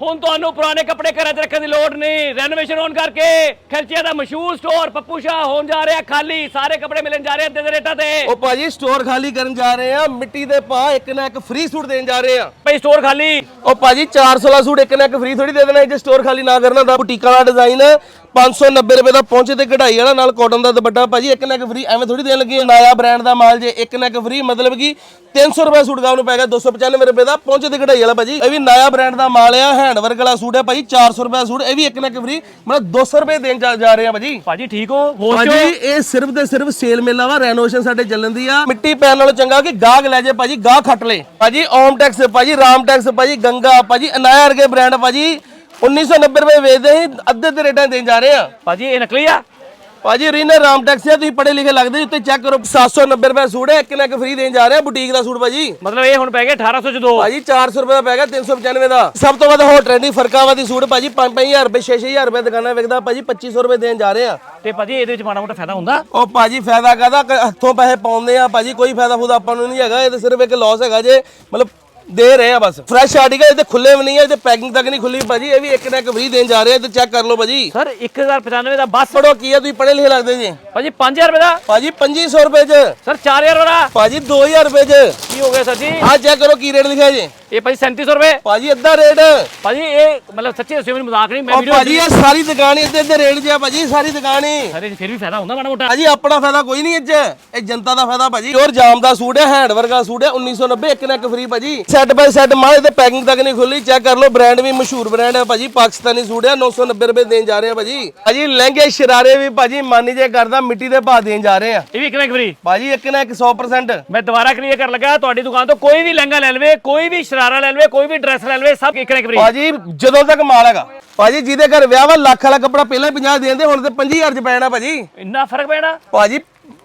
ਹੁਣ ਤੁਹਾਨੂੰ ਪੁਰਾਣੇ ਕੱਪੜੇ ਘਰਾਂ 'ਚ ਰੱਖਣ ਦੀ ਲੋੜ ਨਹੀਂ। ਰੈਨੋਵੇਸ਼ਨ ਹੋਣ ਕਰਕੇ ਖਰਚਿਆਂ ਦਾ ਮਸ਼ਹੂਰ ਸਟੋਰ ਪੱਪੂ ਸ਼ਾਹ ਹੋਣ ਜਾ ਰਿਹਾ ਖਾਲੀ। ਸਾਰੇ ਕੱਪੜੇ ਮਿਲਣ ਜਾ ਰਹੇ ਅੱਧੇ ਦੇ ਰੇਟਾਂ ਤੇ। ਉਹ ਭਾਜੀ ਸਟੋਰ ਖਾਲੀ ਕਰਨ ਜਾ ਰਹੇ ਆ। ਮਿੱਟੀ ਦੇ ਪਾ ਇੱਕ ਨਾ ਇੱਕ ਫ੍ਰੀ ਸੂਟ ਦੇਣ ਜਾ ਰਹੇ ਆ। ਭਾਈ ਸਟੋਰ ਖਾਲੀ। ਉਹ ਭਾਜੀ 400 ਵਾਲਾ ਸੂਟ ਇੱਕ ਨਾ ਇੱਕ ਫ੍ਰੀ ਥੋੜੀ ਦੇ ਦੇਣਾ। ਜੇ ਸਟੋਰ ਖਾਲੀ ਨਾ ਕਰਨਾ ਦਾ ਬੁਟੀਕਾਂ ਦਾ ਡਿਜ਼ਾਈਨ 590 ਰੁਪਏ ਦਾ ਪਹੁੰਚੇ ਤੇ ਕਢਾਈ ਵਾਲਾ ਨਾਲ ਕਾਟਨ ਦਾ ਦੁਪੱਟਾ। ਭਾਜੀ ਇੱਕ ਨਾ ਇੱਕ ਫ੍ਰੀ ਐਵੇਂ ਥੋੜੀ ਦੇਣ ਲੱਗੇ। ਨਾਇਆ ਬ੍ਰਾਂਡ ਦਾ ਮਾਲ ਜੇ ਇੱਕ ਨਾ ਇੱਕ ਫ੍ਰੀ ਮਤਲਬ ਕਿ 300 ਰੁਪਏ ਸੂਟ ਗਾਉਂ ਨੂੰ ਪੈਗਾ 295 ਰੁਪਏ ਦਾ ਪਹੁੰਚੇ ਤੇ ਕਢਾਈ ਵਾਲਾ। ਭਾਜੀ ਇਹ ਵੀ ਨਾਇਆ ਬ੍ਰਾਂਡ ਦਾ ਮਾਲ ਆ ਹੈਂਡ ਵਰਕ ਵਾਲਾ ਸੂਟ ਹੈ ਭਾਜੀ 400 ਰੁਪਏ ਦਾ ਸੂਟ ਇਹ ਵੀ ਇੱਕ ਨਾ ਇੱਕ ਫ੍ਰੀ ਮਤਲਬ 200 ਰੁਪਏ ਦੇਣ ਜਾ- ਜਾ ਰਹੇ ਆ ਭਾਜੀ। ਭਾਜੀ ਠੀਕ ਹੋ? ਹੋਸ਼ ਭਾਜੀ ਚ? ਇਹ ਸਿਰਫ ਤੇ ਸਿਰਫ ਸੇਲ ਮੇਲਾ ਵਾ ਰੈਨੋਵੇਸ਼ਨ ਸਾਡੇ ਚੱਲਣ ਦੀ ਆ। ਮਿੱਟੀ ਪੈਣ ਨਾਲੋਂ ਚੰਗਾ ਕਿ ਗਾਹਕ ਲੈ ਜੇ ਭਾਜੀ ਗਾਹ ਖੱਟ ਲੈ। ਭਾਜੀ ਓਮ ਟੈਕਸ ਭਾਜੀ ਰਾਮ ਟੈਕਸ ਭਾਜੀ ਗੰਗਾ ਭਾਜੀ ਅਨਾਇਆ ਵਰਗੇ ਬ੍ਰਾਂਡ ਭਾਜੀ 1990 ਰੁਪਏ ਵੇਚਦੇ ਸੀ ਅੱਧੇ ਤੇ ਰੇਟਾਂ ਦੇਣ ਜਾ ਰਹੇ ਆ। ਭਾਜੀ ਇਹ ਨਕਲੀ ਆ? ਭਾਜੀ ਰੀਨਾ ਰਾਮ ਟੈਕਸ ਆ ਤੁਸੀਂ ਪੜੇ ਲਿਖੇ ਲੱਗਦੇ ਉੱਤੇ ਚੈੱਕ ਕਰੋ। 790 ਰੁਪਏ ਸੂਟ ਹੈ ਇੱਕ ਨਾ ਇੱਕ ਫ੍ਰੀ ਦੇਣ ਜਾ ਰਹੇ ਆ ਬੁਟੀਕ ਦਾ ਸੂਟ ਭਾਜੀ। ਮਤਲਬ ਇਹ ਹੁਣ ਪੈ ਗਿਆ 1800 ਚ ਦੋ। ਭਾਜੀ 400 ਰੁਪਏ ਦਾ ਪੈ ਗਿਆ 395 ਦਾ। ਸਭ ਤੋਂ ਵੱਧ ਹੋਰ ਟ੍ਰੈਂਡਿੰਗ ਫਰਕਾਵਾਦੀ ਸੂਟ ਭਾਜੀ 5-5000 ਰੁਪਏ 6-6000 ਰੁਪਏ ਦੁਕਾਨਾਂ ਵਿਕਦਾ ਭਾਜੀ 2500 ਰੁਪਏ ਦੇਣ ਜਾ ਰਹੇ ਆ। ਤੇ ਭਾਜੀ ਇਹਦੇ ਵਿੱਚ ਮਾੜਾ ਮੋਟਾ ਫਾਇਦਾ ਹੁੰਦਾ? ਉਹ ਭਾਜੀ ਫਾਇਦਾ ਕਾਦਾ ਹੱਥੋਂ ਪੈਸੇ ਪਾਉਂਦੇ ਆ ਭਾਜੀ ਕੋਈ ਫਾਇਦਾ ਫੂਦਾ ਆਪਾਂ ਨੂੰ ਨਹੀਂ ਹੈਗਾ ਇਹ ਤਾਂ ਸਿਰਫ ਇੱਕ ਲਾਸ ਹੈਗਾ ਜੇ ਮਤਲਬ ਦੇ ਰਹੇ ਆ ਬਸ। ਫਰੈਸ਼ ਆਰਟੀਕਲ ਇਹ ਤੇ ਖੁੱਲੇ ਵੀ ਨਹੀਂ ਹੈ ਇਹ ਤੇ ਪੈਕਿੰਗ ਤੱਕ ਨਹੀਂ ਖੁੱਲੀ ਭਾਜੀ ਇਹ ਵੀ ਇੱਕ ਨਾ ਇੱਕ ਫ੍ਰੀ ਦੇਣ ਜਾ ਰਹੇ ਆ ਤੇ ਚੈੱਕ ਕਰ ਲਓ ਭਾਜੀ। ਸਰ 1095 ਦਾ ਬਸ। ਪੜੋ ਕੀ ਆ ਤੁਸੀਂ ਪੜੇ ਲਿਖੇ ਲੱਗਦੇ ਜੀ? ਭਾਜੀ 5000 ਰੁਪਏ ਦਾ। ਭਾਜੀ 2500 ਰੁਪਏ ਚ। ਸਰ 4000 ਵਾਲਾ। ਭਾਜੀ 2000 ਰੁਪਏ ਚ। ਕੀ ਹੋ ਗਿਆ ਸਰ ਜੀ? ਆ ਚੈੱਕ ਕਰੋ ਕੀ ਰੇਟ ਲਿਖਿਆ ਜੀ। ਇਹ ਭਾਜੀ 3700 ਰੁਪਏ। ਭਾਜੀ ਅੱਧਾ ਰੇਟ ਭਾਜੀ ਇਹ ਮਤਲਬ ਸੱਚੀ ਦੱਸਿਓ ਮੈਨੂੰ ਮਜ਼ਾਕ ਨਹੀਂ ਮੈਂ ਵੀਡੀਓ ਭਾਜੀ ਇਹ ਸਾਰੀ ਦੁਕਾਨ ਹੀ ਅੱਧੇ ਅੱਧੇ ਰੇਟ ਜਿਆ ਭਾਜੀ ਸਾਰੀ ਦੁਕਾਨ ਹੀ। ਸਰ ਫਿਰ ਵੀ ਫਾਇਦਾ ਹੁੰਦਾ ਮਾੜਾ ਮੋਟਾ। ਭਾਜੀ ਆਪਣਾ ਫਾਇਦਾ ਕੋਈ ਨਹੀਂ ਇੱਚ ਇਹ ਜਨਤਾ ਦਾ ਫਾਇਦਾ ਭਾਜੀ। ਹੋਰ ਜਾਮ ਦਾ ਸੂਟ ਹੈ ਹੈਂਡ ਵਰਕ ਦਾ ਸੂਟ ਹੈ 1990 ਇੱਕ ਨਾ ਇੱਕ ਫ੍ਰੀ ਭਾਜੀ। ਸੈੱਟ ਬਾਈ ਸੈੱਟ ਮਾਲ ਤੇ ਪੈਕਿੰਗ ਤੱਕ ਨਹੀਂ ਖੁੱਲੀ। ਚੈੱਕ ਕਰ ਲਓ ਬ੍ਰਾਂਡ ਵੀ ਮਸ਼ਹੂਰ ਬ੍ਰਾਂਡ ਹੈ ਭਾਜੀ ਪਾਕਿਸਤਾਨੀ ਸੂਟ ਹੈ 990 ਰੁਪਏ ਦੇਣ ਜਾ ਰਹੇ ਆ ਭਾਜੀ। ਭਾਜੀ ਲਹਿੰਗੇ ਸ਼ਰਾਰੇ ਵੀ ਭਾਜੀ ਮਾਨੀ ਜੇ ਕਰਦਾ ਮਿੱਟੀ ਦੇ ਭਾਅ ਦੇਣ ਜਾ ਰਹੇ ਆ। ਇਹ ਵੀ ਇੱਕ ਨਾ ਇੱਕ ਭਾਜੀ ਇੱਕ ਨਾ ਇੱਕ 100% ਮੈਂ ਦੁਬਾਰਾ ਕਲੀਅਰ ਕਰ ਲੱਗਾ ਤੁਹਾਡੀ ਦੁਕਾਨ ਤੋਂ ਕੋਈ ਵੀ ਲਹਿੰਗਾ ਲੈ ਲਵੇ ਕੋਈ ਵੀ ਸ਼ਰਾਰਾ ਲੈ ਲਵੇ ਕੋਈ ਵੀ ਡਰੈਸ ਲੈ ਲਵੇ ਸਭ ਇੱਕ ਨਾ ਇੱਕ ਫਰੀ ਭਾਜੀ ਜਦੋਂ ਤੱਕ ਮਾਲ ਹੈਗਾ। ਭਾਜੀ ਜਿਹਦੇ ਘਰ ਵਿਆਹ ਵਾ ਲੱਖ ਵਾਲਾ ਕੱਪੜਾ ਪਹਿਲਾਂ ਹੀ 50 ਦੇਂਦੇ ਹੁਣ ਤੇ 25000 ਚ ਪੈਣਾ ਭਾਜੀ। ਇੰਨਾ ਫ਼ਰਕ ਪੈਣਾ? ਭਾਜੀ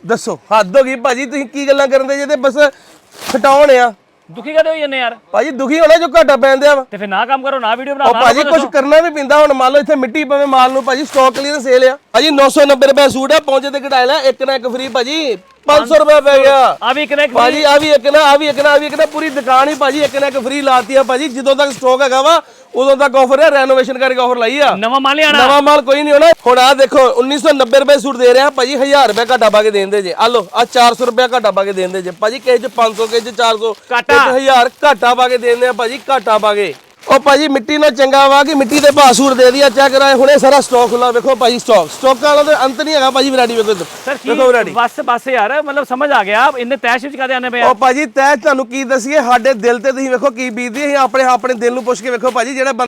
ਦੱਸੋ ਹੱਦ ਹੋ ਗਈ। ਭਾਜੀ ਤੁਸੀਂ ਕੀ ਗੱਲਾਂ ਕਰਨ ਦੇ ਜੇ? ਤੇ ਬਸ ਖਟਾਉਣ ਆ। ਦੁਖੀ ਕਦੇ ਹੋਈ ਜੰਨੇ ਯਾਰ? ਭਾਜੀ ਦੁਖੀ ਹੋਣਾ ਜੋ ਘਾਟਾ ਪੈਂਦਿਆ ਵਾ। ਤੇ ਫਿਰ ਨਾ ਕੰਮ ਕਰੋ ਨਾ ਵੀਡੀਓ ਬਣਾਓ ਭਾਜੀ ਕੁਝ। ਕਰਨਾ ਵੀ ਪੈਂਦਾ ਹੁਣ ਮੰਨ ਲਓ ਇੱਥੇ ਮਿੱਟੀ ਪਵੇ ਮਾਲ ਨੂੰ ਭਾਜੀ ਸਟਾਕ ਕਲੀਅਰ ਸੇਲ ਆ ਭਾਜੀ 990 ਰੁਪਏ ਸੂਟ ਆ ਪਹੁੰਚੇ ਤੇ ਘਟਾਇਆ ਲੈ ਇੱਕ ਨਾ ਇੱਕ ਫ੍ਰੀ ਭਾਜੀ। 500 ਰੁਪਏ ਪੈ ਗਿਆ। ਆ ਵੀ ਇੱਕ ਨਾ ਇੱਕ free। ਭਾਜੀ ਆ ਵੀ ਇੱਕ ਨਾ ਆ ਵੀ ਇੱਕ ਨਾ ਆ ਵੀ ਇੱਕ ਨਾ ਪੂਰੀ ਦੁਕਾਨ ਹੀ ਭਾਜੀ ਇੱਕ ਨਾ ਇੱਕ ਫ੍ਰੀ ਲਾਤੀ ਆ ਭਾਜੀ। ਜਦੋਂ ਤੱਕ ਸਟਾਕ ਹੈਗਾ ਵਾ ਉਦੋਂ ਤੱਕ ਆਫਰ ਹੈ ਰੈਨੋਵੇਸ਼ਨ ਕਰਕੇ ਆਫਰ ਲਈ ਆ। ਨਵਾਂ ਮਾਲ ਲਿਆਣਾ ਨਵਾਂ ਮਾਲ ਕੋਈ ਨਹੀਂ ਹੋਣਾ ਹੁਣ ਆ ਦੇਖੋ 1990 ਰੁਪਏ ਸੂਟ ਦੇ ਰਿਹਾ ਭਾਜੀ 1000 ਰੁਪਏ ਘਾਟਾ ਪਾ ਕੇ ਦੇਂਦੇ ਜੇ। ਆ ਲਓ ਆ 400 ਰੁਪਏ ਘਾਟਾ ਪਾ ਕੇ ਦੇਂਦੇ ਜੇ। ਭਾਜੀ ਕਿਸੇ ਚ 500 ਕਿਸੇ ਚ 400 ਘਾਟਾ। 1000 ਘਾਟਾ ਪਾ ਕੇ ਦੇਂਦੇ ਆ ਭਾਜੀ ਘਾਟਾ ਪਾ ਕੇ। ਉਹ ਭਾਜੀ ਮਿੱਟੀ ਨਾਲ ਚੰਗਾ ਵਾ ਕਿ ਮਿੱਟੀ ਦੇ ਭਾਅ ਸੂਟ ਦੇ ਦਿਆ ਚੈੱਕ ਕਰਾਏ ਹੁਣੇ ਸਾਰਾ ਸਟਾਕ ਖੁੱਲਾ ਵੇਖੋ ਭਾਜੀ ਸਟਾਕ ਸਟਾਕਾਂ ਵਾਲਾ ਤੇ ਅੰਤ ਨਹੀਂ ਹੈਗਾ ਭਾਜੀ ਵੈਰਾਈਟੀ ਵੇਖੋ। ਸਰ ਕੀ ਵੇਖੋ ਵੈਰਾਈਟੀ ਬਸ ਬਸ ਯਾਰ ਮਤਲਬ ਸਮਝ ਆ ਗਿਆ ਇੰਨੇ ਤੈਸ਼ ਵਿੱਚ ਕਾਦੇ ਆਨੇ ਪਏ ਉਹ ਭਾਜੀ ਤੈ ਤੁਹਾਨੂੰ ਕੀ ਦਸੀਏ ਸਾਡੇ ਦਿਲ ਤੇ ਤੁਸੀਂ ਵੇਖੋ ਕੀ ਬੀਤਦੀ ਅਸੀਂ ਆਪਣੇ ਆਪਣੇ ਦਿਲ ਨੂੰ ਪੁੱਛ ਕੇ ਵੇਖੋ ਭਾਜੀ ਜਿਹੜਾ